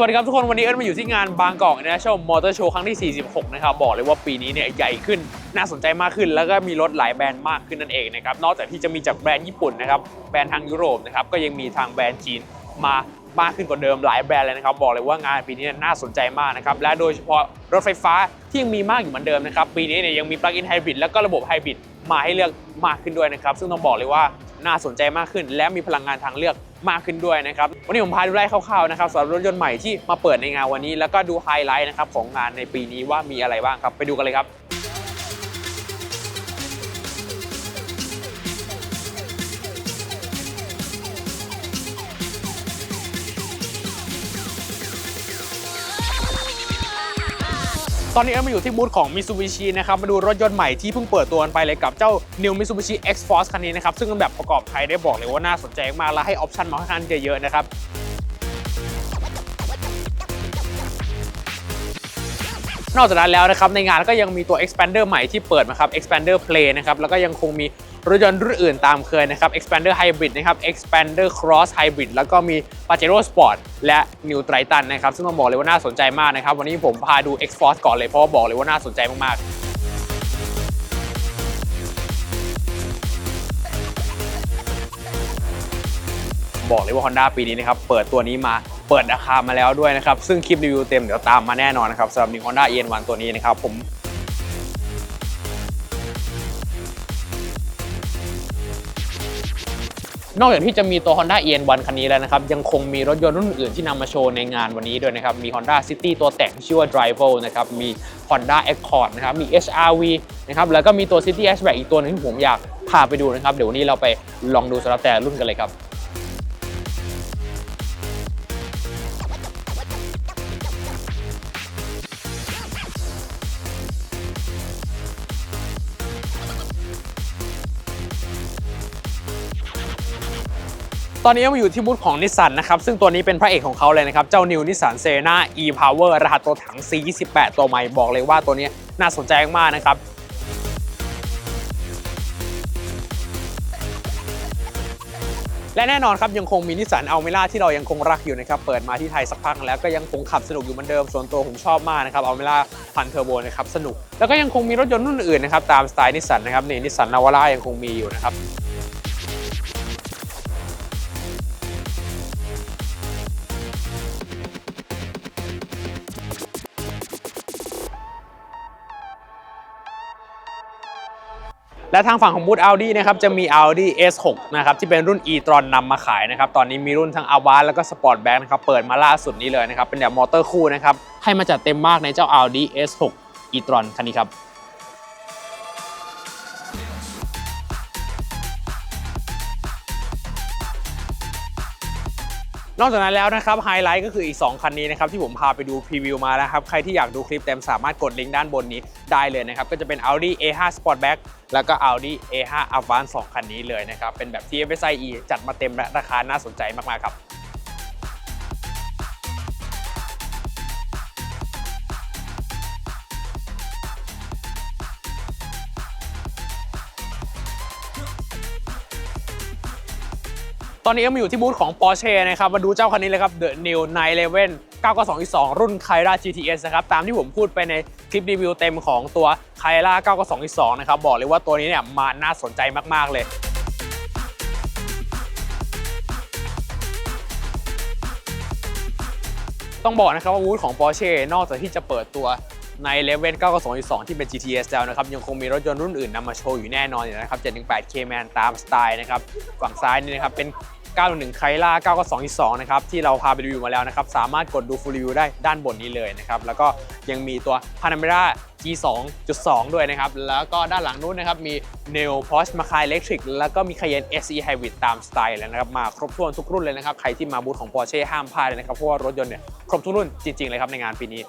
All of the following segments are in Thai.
สวัสดีครับทุกคนวันนี้เอิร์ธมาอยู่ที่งานบางกอกนะชมมอเตอร์โชว์ครั้งที่ 46 นะครับ บอกเลยว่าปีนี้เนี่ยใหญ่ขึ้นน่าสนใจมากขึ้น แล้วก็มีรถหลายแบรนด์มากขึ้นนั่นเองนะครับ นอกจากที่จะมีจากแบรนด์ญี่ปุ่นนะครับแบรนด์ทางยุโรปนะครับก็ยังมีทางแบรนด์จีนมามากขึ้นกว่าเดิมหลายแบรนด์เลยนะครับ บอกเลยว่างานปีนี้น่าสนใจมากนะครับ และโดยเฉพาะรถไฟฟ้าที่ยังมีมากอยู่เหมือนเดิมนะครับ ปีนี้เนี่ยยังมี plug-in hybrid แล้วก็ระบบไฮบริดมาให้เลือกมากขึ้นด้วยนะครับ ซึ่งต้องบอกเลยว่าน่าสนใจมากขึ้น และมีพลังงานทางเลือก มากขึ้นด้วยนะครับ วันนี้ผมพาดูไล่คร่าวๆนะครับสำหรับรถยนต์ใหม่ที่มาเปิดในงานวันนี้ แล้วก็ดูไฮไลท์นะครับของงานในปีนี้ว่ามีอะไรบ้างครับไปดูกันเลยครับ ตอนนี้เอ็มมาอยู่ที่บูธของ Mitsubishi นะครับ มาดูรถยนต์ใหม่ที่เพิ่งเปิดตัวกันไปเลยกับเจ้า New Mitsubishi X-Force คันนี้นะครับ ซึ่งเป็นแบบประกอบไทยได้บอกเลยว่าน่าสนใจมากและให้ออปชันมาค่อนข้างเยอะๆนะครับ นอกจากนั้นแล้วนะครับในงานก็ยังมีตัว expander ใหม่ที่เปิดมาครับ expander play นะครับแล้วก็ยังคงมีรถยนต์รุ่นอื่นตามเคยนะครับ expander hybrid นะครับ expander cross hybrid แล้วก็มี pajero sport และ new triton นะครับซึ่งต้องบอกเลยว่าน่าสนใจมากนะครับ วันนี้ผมพาดู x force ก่อนเลยเพราะว่าบอกเลยว่าน่าสนใจมากๆบอกเลยว่า Honda ปีนี้นะครับ เปิดตัวนี้มา เปิดราคามาแล้วด้วยนะครับ ซึ่งคลิปรีวิวเต็มเดี๋ยวตามมาแน่นอนนะครับสำหรับ New Honda EN1 ตัวนี้นะครับผมนอกจากที่จะมีตัว Honda EN1 คันนี้แล้วนะครับ ยังคงมีรถยนต์รุ่นอื่นที่นำมาโชว์ในงานวันนี้ด้วยนะครับ มี Honda City ตัวแต่งชื่อว่า Drive นะครับ มี Honda Accord นะครับ มี HRV นะครับ แล้วก็มีตัว City Hatchback อีกตัวหนึงที่ผมอยากพาไปดูนะครับ เดี๋ยววันนี้เราไปลองดูสำหรับแต่รุ่นกันเลยครับ ตอนนี้เราอยู่ที่บูธของนิสสันนะครับ ซึ่งตัวนี้เป็นพระเอกของเขาเลยนะครับ เจ้า New Nissan s e r e n a e-Power รหัสตัวถัง C28 ตัวใหม่บอกเลยว่าตัวนี้น่าสนใจมากนะครับและแน่นอนครับยังคงมีนิสสันอัลเมล่าที่เรายังคงรักอยู่นะครับเปิดมาที่ไทยสักพักแล้วก็ยังคงขับสนุกอยู่เหมือนเดิมส่วนตัวผมชอบมากนะครับอัลเมล่าพันเทอร์โบนะครับสนุก แล้วก็ยังคงมีรถยนต์รุ่นอื่นนะครับตามสไตล์นิสสันนะครับนี่นิสสันนาวาร่ายังคงมีอยู่นะครับ และทางฝั่งของบูธ Audi นะครับจะมี Audi S6 นะครับที่เป็นรุ่น e-tron นำมาขายนะครับตอนนี้มีรุ่นทั้ง a v a n แล้วก็ Sportback นะครับเปิดมาล่าสุดนี้เลยนะครับเป็นแบบมอเตอร์คู่นะครับให้มาจัดเต็มมากในเจ้า Audi S6 e-tron คันนี้ครับ นอกจากนั้นแล้วนะครับไฮไลท์ก็คืออีก 2 คันนี้นะครับที่ผมพาไปดูพรีวิวมาแล้วครับ ใครที่อยากดูคลิปเต็มสามารถกดลิงก์ด้านบนนี้ได้เลยนะครับ ก็จะเป็น Audi A5 Sportback แล้วก็ Audi A5 Avant 2 คันนี้เลยนะครับ เป็นแบบ TFSI E จัดมาเต็มและราคาน่าสนใจมาก ๆ ครับ ตอนนี้ก็มาอยู่ที่บูธของ Porsche นะครับ มาดูเจ้าคันนี้เลยครับ The New 911 992 รุ่น Carrera GTS นะครับ ตามที่ผมพูดไปในคลิปรีวิวเต็มของตัว Carrera 992 นะครับ บอกเลยว่าตัวนี้เนี่ยมาน่าสนใจมาก ๆ เลยต้องบอกนะครับว่าบูธของ Porsche นอกจากที่จะเปิดตัวในเลเว่น992ที่เป็น GTS แล้วนะครับ ยังคงมีรถยนต์รุ่นอื่นนำมาโชว์อยู่แน่นอนอยู่นะครับ 718 Cayman ตามสไตล์นะครับ ฝั่งซ้ายนี่นะครับเป็น 911ไคล่า992นะครับที่เราพาไปรีวิวมาแล้วนะครับสามารถกดดูฟูลรีวิวได้ด้านบนนี้เลยนะครับแล้วก็ยังมีตัว Panamera G2.2 ด้วยนะครับ แล้วก็ด้านหลังนู้นนะครับ มี Neo Porsche Macan Electric แล้วก็มี Cayenne SE Hybrid ตามสไตล์เลยนะครับ มาครบถ้วนทุกรุ่นเลยนะครับ ใครที่มาบูธของ Porsche ห้ามพลาดเลยนะครับ เพราะว่ารถยนต์เนี่ย ครบทุกรุ่นจริง ๆ เลยครับ ในงานปีนี้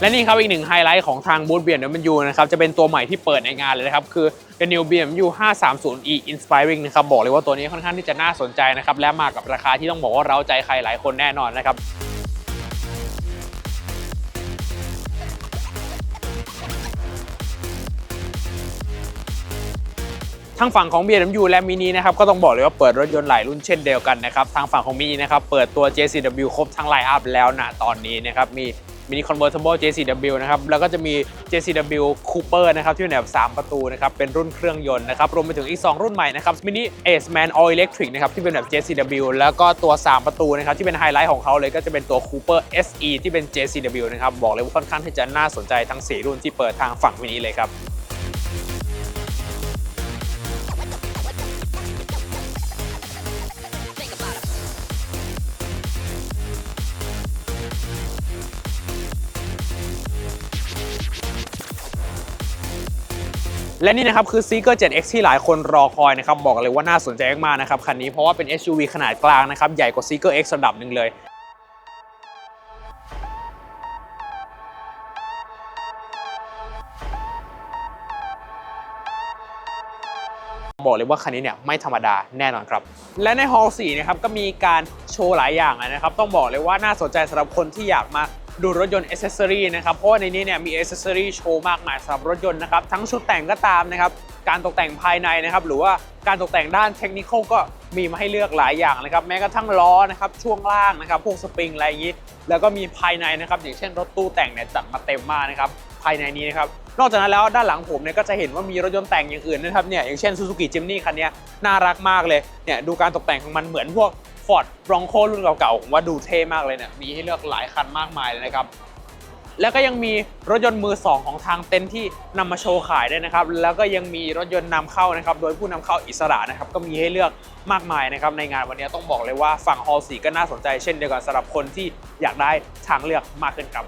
และนี่ครับอีกหนึ่งไฮไลท์ของทางบูธเบียนเดมันยูนะครับจะเป็นตัวใหม่ที่เปิดในงานเลยนะครับคือเ The New BMW 530e Inspiring นะครับบอกเลยว่าตัวนี้ค่อนข้างที่จะน่าสนใจนะครับและมากับราคาที่ต้องบอกว่าเราใจใครหลายคนแน่นอนนะครับทางฝั่งของ BMW และ Mini นะครับก็ต้องบอกเลยว่าเปิดรถยนต์หลายรุ่นเช่นเดียวกันนะครับทางฝั่งของ Mini นะครับเปิดตัว JCW ครบทั้งไลน์อัพแล้วนะตอนนี้นะครับมี Mini Convertible JCW นะครับ แล้วก็จะมี JCW Cooper นะครับ ที่เป็นแบบ 3 ประตูนะครับ เป็นรุ่นเครื่องยนต์นะครับ รวมไปถึงอีก 2 รุ่นใหม่นะครับ Mini Ace Man All Electric นะครับ ที่เป็นแบบ JCW แล้วก็ตัว 3 ประตูนะครับ ที่เป็นไฮไลท์ของเขาเลยก็จะเป็นตัว Cooper SE ที่เป็น JCW นะครับ บอกเลยว่าค่อนข้างที่จะน่าสนใจทั้ง 4 รุ่นที่เปิดทางฝั่งมินิเลยครับ และนี่นะครับคือ Seeker 7X ที่หลายคนรอคอยนะครับบอกเลยว่าน่าสนใจมากๆนะครับคันนี้เพราะว่าเป็น SUV ขนาดกลางนะครับใหญ่กว่า Seeker X ระดับหนึ่งเลยบอกเลยว่าคันนี้เนี่ยไม่ธรรมดาแน่นอนครับ และใน Hall 4นะครับก็มีการโชว์หลายอย่างเลยนะครับ ต้องบอกเลยว่าน่าสนใจสำหรับคนที่อยากมา ดูรถยนต์อ c เซอรี่นะครับ เพราะว่าในนี้เนี่ยมีอ c เซอรี่โชว์มากมายสำหรับรถยนต์นะครับ ทั้งชุดแต่งก็ตามนะครับ การตกแต่งภายในนะครับ หรือว่าการตกแต่งด้านเทคนิคก็มีมาให้เลือกหลายอย่างเลยครับ แม้กระทั่งล้อนะครับ ช่วงล่างนะครับ พวกสปริงอะไรอย่างนี้ แล้วก็มีภายในนะครับ อย่างเช่นรถตู้แต่งเนี่ยจัดมาเต็มมากนะครับ ภายในนี้นะครับ นอกจากนั้นแล้วด้านหลังผมเนี่ยก็จะเห็นว่ามีรถยนต์แต่งอย่างอื่นนะครับ เนี่ย อย่างเช่น Suzuki Jimny คันนี้น่ารักมากเลย เนี่ยดูการตกแต่งของมันเหมือนพวก Ford Bronco รุ่นเก่าๆผมว่าดูเท่มากเลยเนี่ยมีให้เลือกหลายคันมากมายเลยนะครับแล้วก็ยังมีรถยนต์มือสองของทางเต็นที่นำมาโชว์ขายด้วยนะครับ แล้วก็ยังมีรถยนต์นำเข้านะครับ โดยผู้นำเข้าอิสระนะครับ ก็มีให้เลือกมากมายนะครับ ในงานวันนี้ต้องบอกเลยว่าฝั่งฮอลสีก็น่าสนใจเช่นเดียวกันสำหรับคนที่อยากได้ทางเลือกมากขึ้นครับ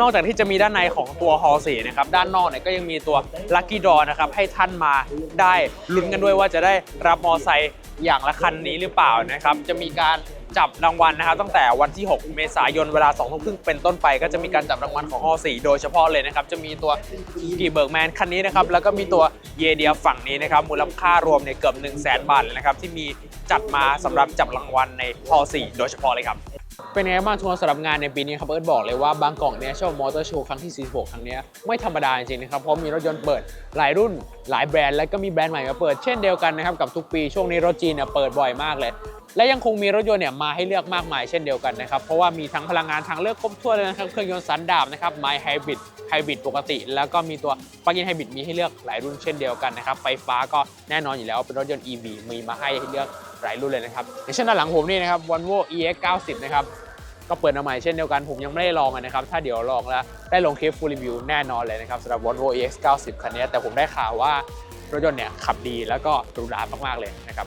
นอกจากที่จะมีด้านในของตัวฮอลสีนะครับ ด้านนอกเนี่ยก็ยังมีตัว Lucky Draw นะครับ ให้ท่านมาได้ลุ้นกันด้วยว่าจะได้รับมอไซค์ อย่างละคันนี้หรือเปล่านะครับ จะมีการจับรางวัลนะครับตั้งแต่วันที่ 6 เมษายนเวลา2ทุ่มครึ่งเป็นต้นไป ก็จะมีการจับรางวัลของฮอสีโดยเฉพาะเลยนะครับ จะมีตัวกีเบิร์กแมนคันนี้นะครับ แล้วก็มีตัวเยเดียฝั่งนี้นะครับ มูลค่ารวมเนี่ยเกือบ 1 0 0 0 0แบาทเลยนะครับ ที่มีจัดมาสำหรับจับรางวัลในฮอสีโดยเฉพาะเลยครับ เป็นไงบ้างทัวร์สำหรับงานในปีนี้ครับเอิร์ธบอกเลยว่าบางกอกเนี่ยชอบมอเตอร์โชว์ครั้งที่ 46 ครั้งนี้ไม่ธรรมดาจริงๆนะครับ เพราะมีรถยนต์เปิดหลายรุ่นหลายแบรนด์แล้วก็มีแบรนด์ใหม่มาเปิดเช่นเดียวกันนะครับกับทุกปีช่วงนี้รถจีนเนี่ยเปิดบ่อยมากเลย และยังคงมีรถยนต์เนี่ยมาให้เลือกมากมายเช่นเดียวกันนะครับเพราะว่ามีทั้งพลังงานทางเลือกครบถ้วนเลยนะครับเครื่องยนต์สันดาปนะครับไมไฮบริดไฮบริดปกติ แล้วก็มีตัวปลั๊กอินไฮบริดมีให้เลือกหลายรุ่นเช่นเดียวกันนะครับไฟฟ้าก็แน่นอนอยู่แล้วเป็นรถยนต์ EV มีมาให้เลือก หลายรุ่นเลยนะครับอย่างเช่นด้านหลังผมนี่นะครับ Volvo EX90 นะครับก็เปิดมาใหม่เช่นเดียวกันผมยังไม่ได้ลองนะครับ ถ้าเดี๋ยวลองแล้วได้ลงคลิปฟูลรีวิวแน่นอนเลยนะครับสำหรับ Volvo EX90 คันนี้แต่ผมได้ข่าวว่ารถยนต์เนี่ยขับดีแล้วก็หรูหรามากๆเลยนะครับ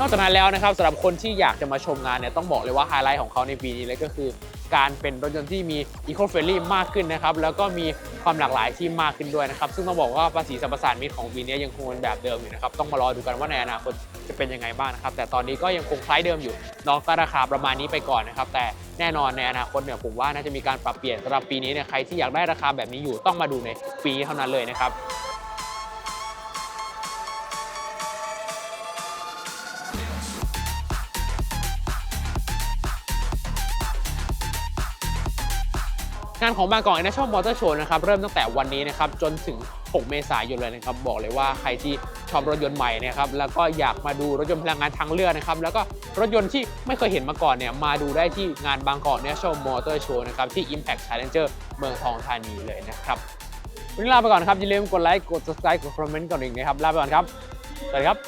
นอกจากนั้นแล้วนะครับสำหรับคนที่อยากจะมาชมงานเนี่ยต้องบอกเลยว่าไฮไลท์ของเขาในปีนี้เลยก็คือ การเป็นรถยนต์ที่มี Eco Friendly มากขึ้นนะครับแล้วก็มีความหลากหลายที่มากขึ้นด้วยนะครับซึ่งต้องบอกว่าภาษีสรรพสานมิตรของปีนี้ยังคงเป็นแบบเดิมอยู่นะครับต้องมารอดูกันว่าในอนาคตจะเป็นยังไงบ้างนะครับแต่ตอนนี้ก็ยังคงคล้ายเดิมอยู่น้องก็ราคาประมาณนี้ไปก่อนนะครับแต่แน่นอนในอนาคตเนี่ยผมว่าน่าจะมีการปรับเปลี่ยนสำหรับปีนี้เนี่ยใครที่อยากได้ราคาแบบนี้อยู่ต้องมาดูในปีนี้เท่านั้นเลยนะครับ งานของบางกอก International Motor Show นะครับเริ่มตั้งแต่วันนี้นะครับจนถึง 6 เมษายนเลยนะครับบอกเลยว่าใครที่ชอบรถยนต์ใหม่นะครับแล้วก็อยากมาดูรถยนต์พลังงานทางเลือกนะครับแล้วก็รถยนต์ที่ไม่เคยเห็นมาก่อนเนี่ยมาดูได้ที่งานบางกอก International Motor Show นะครับที่ Impact Challenger เมืองทองธานีเลยนะครับวันนี้ลาไปก่อนครับอย่าลืมกดไลค์กด subscribe กดคอมเมนต์ก่อนอีกนะครับลาไปก่อนครับสวัสดีครับ